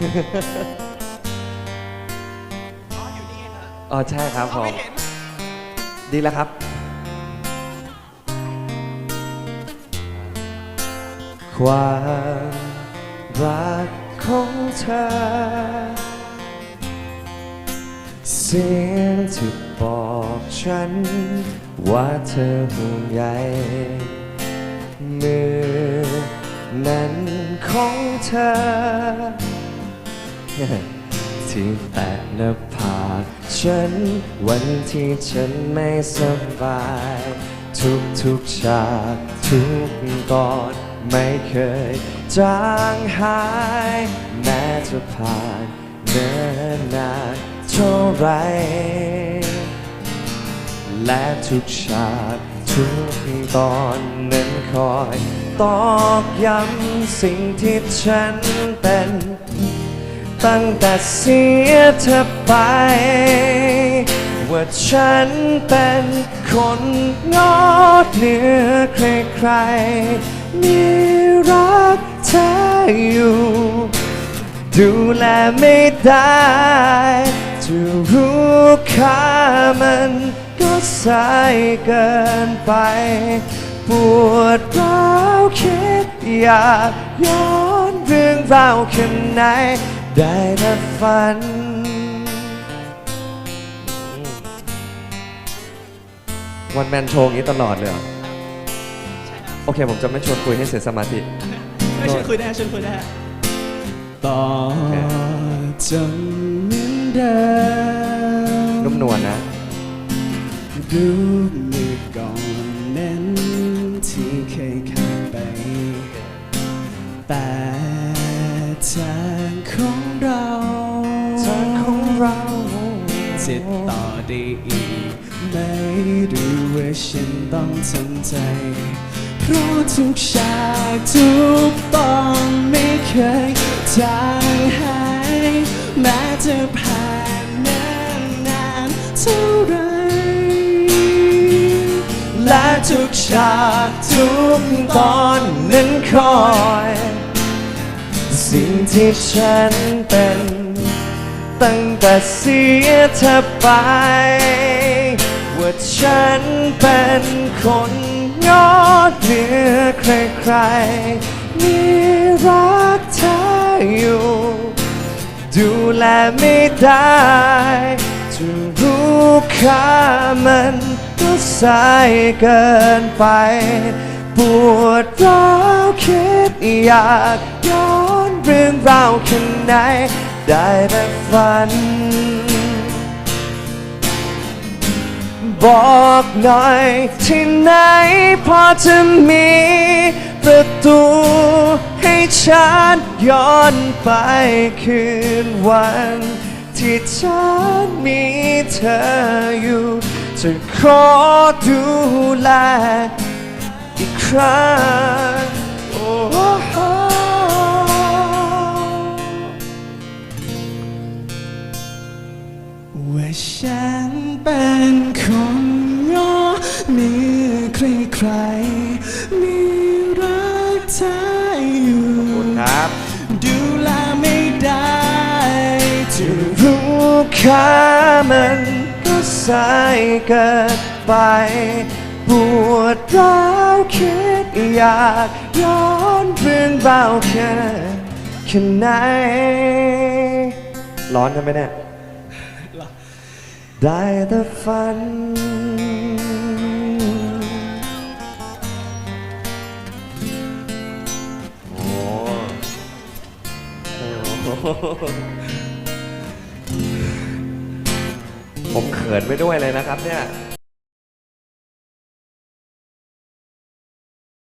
อ๋ออยู่นี่นะอ๋อใช่ครับผเขาม ไม่เห็น ดีแล้วครับ ความรักของเธอ เสียงที่บอกฉัน ว่าเธอห่วงใยมือนั้นของเธอ ที่แตะหน้าผากฉัน วันที่ฉันไม่สบาย ทุกทุกฉากทุกกอดไม่เคยจางหาย แม้จะผ่านเนิ่นนานเท่าไร และทุกฉากทุกตอนนั้นคอย ตอกย้ำสิ่งที่ฉันเป็น ตั้งแต่เสียเธอไป ว่าฉันเป็นคนงอดเหนือใครๆมีรักเธออยู่ ดูแลไม่ได้จะรู้ค่ามันก็สายเกินไป ปวดร้าวคิดอยากย้อนเรื่องราวข้างใน ได้แต่ฝัน วันแมนโชว์อย่างนี้ตลอดเลยเหรอใช่ครับโอเค ผมจะไม่ชวนคุยให้เสียสมาธิ ไม่ชวนคุยได้ชวนคุยได้ต่อจนเหมือนเดิมนุ่มนวลนะ ดูมือก่อนนั้นที่เคยขาดไปแต่ จะต่อได้อีก ไม่รู้ว่าฉันต้องทำใจ เพราะทุกฉากทุกตอนไม่เคยจางหายแม้จะผ่านนานนานเท่าไรและทุกฉากทุกตอนนั้นคอย สิ่งที่ฉันเป็น ตั้งแต่เสียเธอไป ว่าฉันเป็นคนงอดเหนือใครๆมีรักเธออยู่ ดูแลไม่ได้จะรู้ค่ามันก็สายเกินไป ปวดร้าวคิดอยากย้อนเรื่องราวข้างใน ได้แต่ฝัน บอกหน่อยที่ไหนพอจะมีประตูให้ฉันย้อนไปคืนวัน ที่ฉันมีเธออยู่ จะขอดูแลอีกครั้ง ค่ามันก็สายเกินไป ปวดร้าวคิดอยากย้อนเรื่องราแค่แค่ไหนร้อนใช่ไหมเนี่ยได้แต่ฝัน โอ้โห ผมเขินไปด้วยเลยนะครับเนี่ย